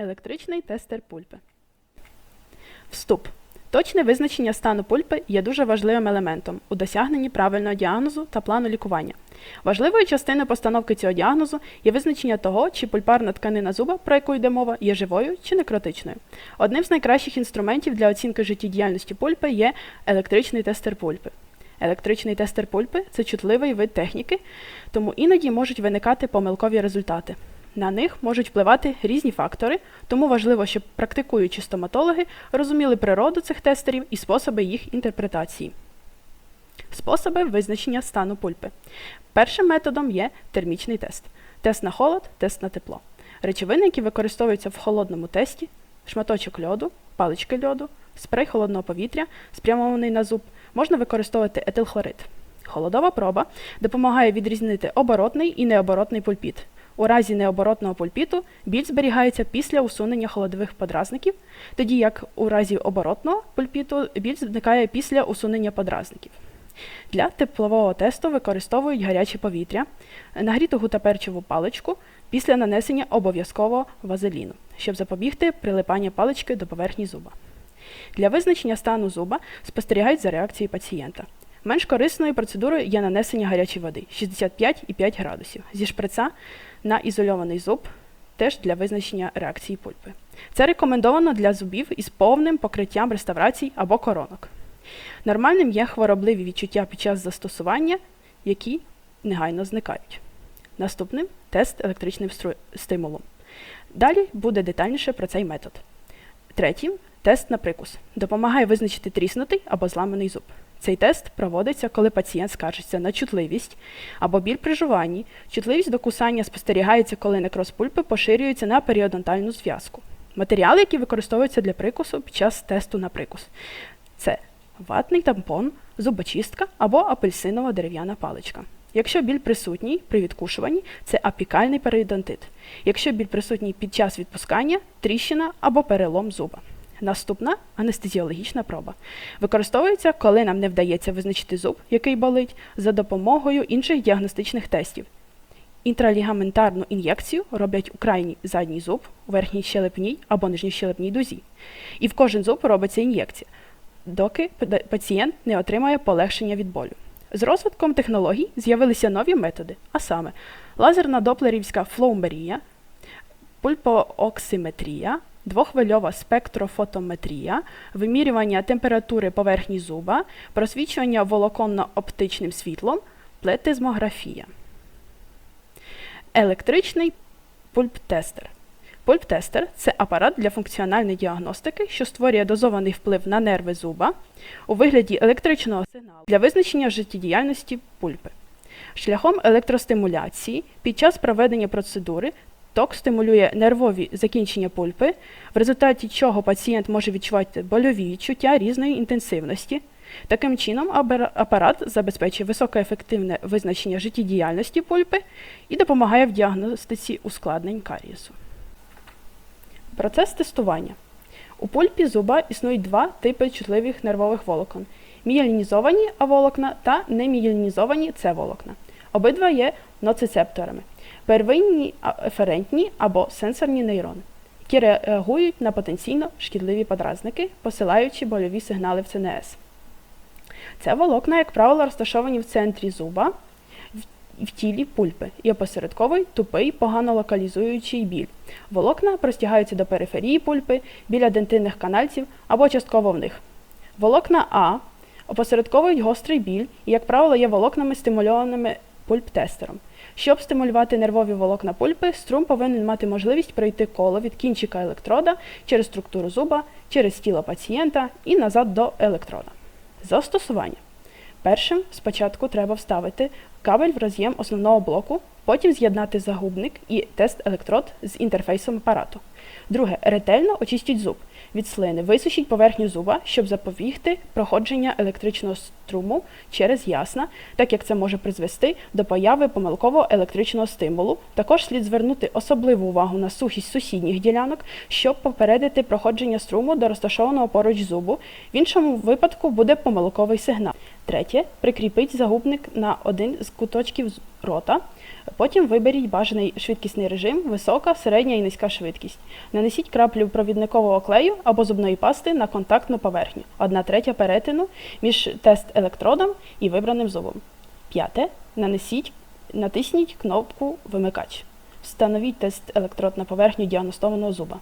Електричний тестер пульпи. Вступ. Точне визначення стану пульпи є дуже важливим елементом у досягненні правильного діагнозу та плану лікування. Важливою частиною постановки цього діагнозу є визначення того, чи пульпарна тканина зуба, про яку йде мова, є живою чи некротичною. Одним з найкращих інструментів для оцінки життєдіяльності пульпи є електричний тестер пульпи. Електричний тестер пульпи це чутливий вид техніки, тому іноді можуть виникати помилкові результати. На них можуть впливати різні фактори, тому важливо, щоб практикуючі стоматологи розуміли природу цих тестерів і способи їх інтерпретації. Способи визначення стану пульпи. Першим методом є термічний тест. Тест на холод, тест на тепло. Речовини, які використовуються в холодному тесті, шматочок льоду, палички льоду, спрей холодного повітря, спрямований на зуб, можна використовувати етилхлорид. Холодова проба допомагає відрізнити оборотний і необоротний пульпіт. У разі необоротного пульпіту біль зберігається після усунення холодових подразників, тоді як у разі оборотного пульпіту біль зникає після усунення подразників. Для теплового тесту використовують гаряче повітря, нагріту гутаперчеву паличку після нанесення обов'язково вазеліну, щоб запобігти прилипання палички до поверхні зуба. Для визначення стану зуба спостерігають за реакцією пацієнта. Менш корисною процедурою є нанесення гарячої води 65,5 градусів зі шприца на ізольований зуб, теж для визначення реакції пульпи. Це рекомендовано для зубів із повним покриттям реставрацій або коронок. Нормальним є хворобливі відчуття під час застосування, які негайно зникають. Наступним тест електричним стимулом. Далі буде детальніше про цей метод. Третім тест на прикус. Допомагає визначити тріснутий або зламаний зуб. Цей тест проводиться, коли пацієнт скаржиться на чутливість або біль при жуванні. Чутливість до кусання спостерігається, коли некроз пульпи поширюється на періодонтальну зв'язку. Матеріали, які використовуються для прикусу під час тесту на прикус, це ватний тампон, зубочистка або апельсинова дерев'яна паличка. Якщо біль присутній при відкушуванні, це апікальний періодонтит. Якщо біль присутній під час відпускання, тріщина або перелом зуба. Наступна анестезіологічна проба. Використовується, коли нам не вдається визначити зуб, який болить, за допомогою інших діагностичних тестів. Інтралігаментарну ін'єкцію роблять у крайній задній зуб, верхній щелепній або нижній щелепній дузі. І в кожен зуб робиться ін'єкція, доки пацієнт не отримає полегшення від болю. З розвитком технологій з'явилися нові методи, а саме лазерна доплерівська флоумерія, пульпооксиметрія, двохвильова спектрофотометрія, вимірювання температури поверхні зуба, просвічування волоконно-оптичним світлом, плетизмографія. Електричний пульп-тестер. Пульп-тестер це апарат для функціональної діагностики, що створює дозований вплив на нерви зуба у вигляді електричного сигналу для визначення життєдіяльності пульпи. Шляхом електростимуляції під час проведення процедури ток стимулює нервові закінчення пульпи, в результаті чого пацієнт може відчувати больові відчуття різної інтенсивності. Таким чином, апарат забезпечує високоефективне визначення життєдіяльності пульпи і допомагає в діагностиці ускладнень карієсу. Процес тестування. У пульпі зуба існують два типи чутливих нервових волокон: мієлінізовані А-волокна та немієлінізовані С-волокна. Обидва є ноцицепторами, первинні еферентні або сенсорні нейрони, які реагують на потенційно шкідливі подразники, посилаючи больові сигнали в ЦНС. Це волокна, як правило, розташовані в центрі зуба в- тілі пульпи і опосередковують тупий, погано локалізуючий біль. Волокна простягаються до периферії пульпи, біля дентинних канальців або частково в них. Волокна А опосередковують гострий біль і, як правило, є волокнами стимульованими пульп-тестером. Щоб стимулювати нервові волокна пульпи, струм повинен мати можливість пройти коло від кінчика електрода через структуру зуба, через тіло пацієнта і назад до електрода. Застосування. Першим спочатку треба вставити кабель в роз'єм основного блоку, потім з'єднати загубник і тест-електрод з інтерфейсом апарату. Друге, ретельно очистіть зуб від слини, висушіть поверхню зуба, щоб запобігти проходження електричного струму через ясна, так як це може призвести до появи помилкового електричного стимулу. Також слід звернути особливу увагу на сухість сусідніх ділянок, щоб попередити проходження струму до розташованого поруч зубу. В іншому випадку буде помилковий сигнал. Третє, прикріпіть загубник на один з куточків рота. Потім виберіть бажаний швидкісний режим, висока, середня і низька швидкість. Нанесіть краплю провідникового клею або зубної пасти на контактну поверхню, 1 третя перетину між тест-електродом і вибраним зубом. П'яте. Нанесіть, натисніть кнопку Вимикач. Встановіть тест-електрод на поверхню діагностованого зуба.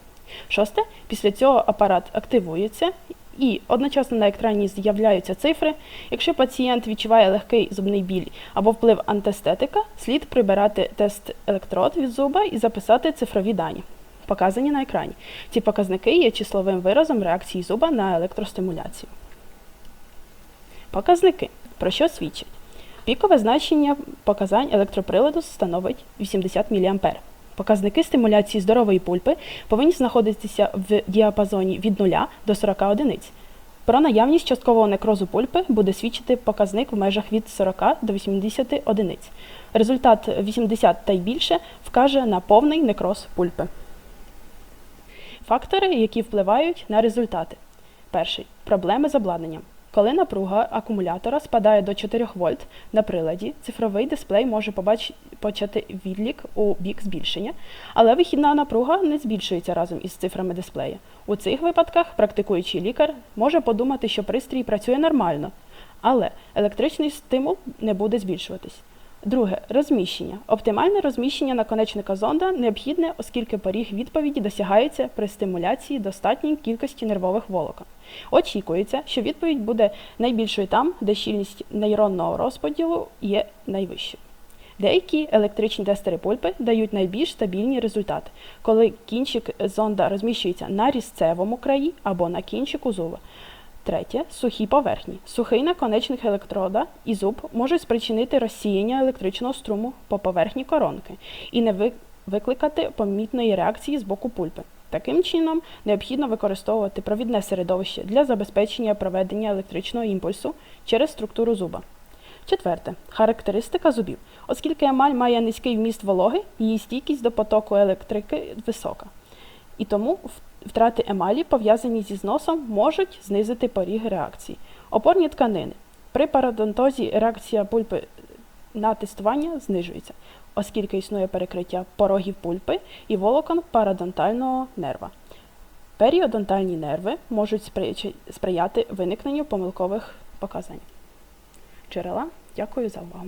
Шосте. Після цього апарат активується і одночасно на екрані з'являються цифри. Якщо пацієнт відчуває легкий зубний біль або вплив антестетика, слід прибирати тест-електрод від зуба і записати цифрові дані, показані на екрані. Ці показники є числовим виразом реакції зуба на електростимуляцію. Показники. Про що свідчать? Пікове значення показань електроприладу становить 80 мА. Показники стимуляції здорової пульпи повинні знаходитися в діапазоні від 0 до 40 одиниць. Про наявність часткового некрозу пульпи буде свідчити показник в межах від 40 до 80 одиниць. Результат 80 та й більше вкаже на повний некроз пульпи. Фактори, які впливають на результати. Перший проблеми з обладнанням. Коли напруга акумулятора спадає до 4 вольт на приладі, цифровий дисплей може почати відлік у бік збільшення, але вихідна напруга не збільшується разом із цифрами дисплея. У цих випадках практикуючий лікар може подумати, що пристрій працює нормально, але електричний стимул не буде збільшуватись. Друге розміщення. Оптимальне розміщення наконечника зонда необхідне, оскільки поріг відповіді досягається при стимуляції достатньої кількості нервових волокон. Очікується, що відповідь буде найбільшою там, де щільність нейронного розподілу є найвищою. Деякі електричні тестери пульпи дають найбільш стабільні результати, коли кінчик зонда розміщується на різцевому краї або на кінчику зуба. Третє сухі поверхні. Сухий наконечник електрода і зуб можуть спричинити розсіяння електричного струму по поверхні коронки і не викликати помітної реакції з боку пульпи. Таким чином, необхідно використовувати провідне середовище для забезпечення проведення електричного імпульсу через структуру зуба. Четверте характеристика зубів. Оскільки емаль має низький вміст вологи, її стійкість до потоку електрики висока. І тому в- втрати емалі, пов'язані зі зносом, можуть знизити поріг реакції. Опорні тканини. При пародонтозі реакція пульпи на тестування знижується, оскільки існує перекриття порогів пульпи і волокон парадонтального нерва. Періодонтальні нерви можуть сприяти виникненню помилкових показань. Джерела. Дякую за увагу.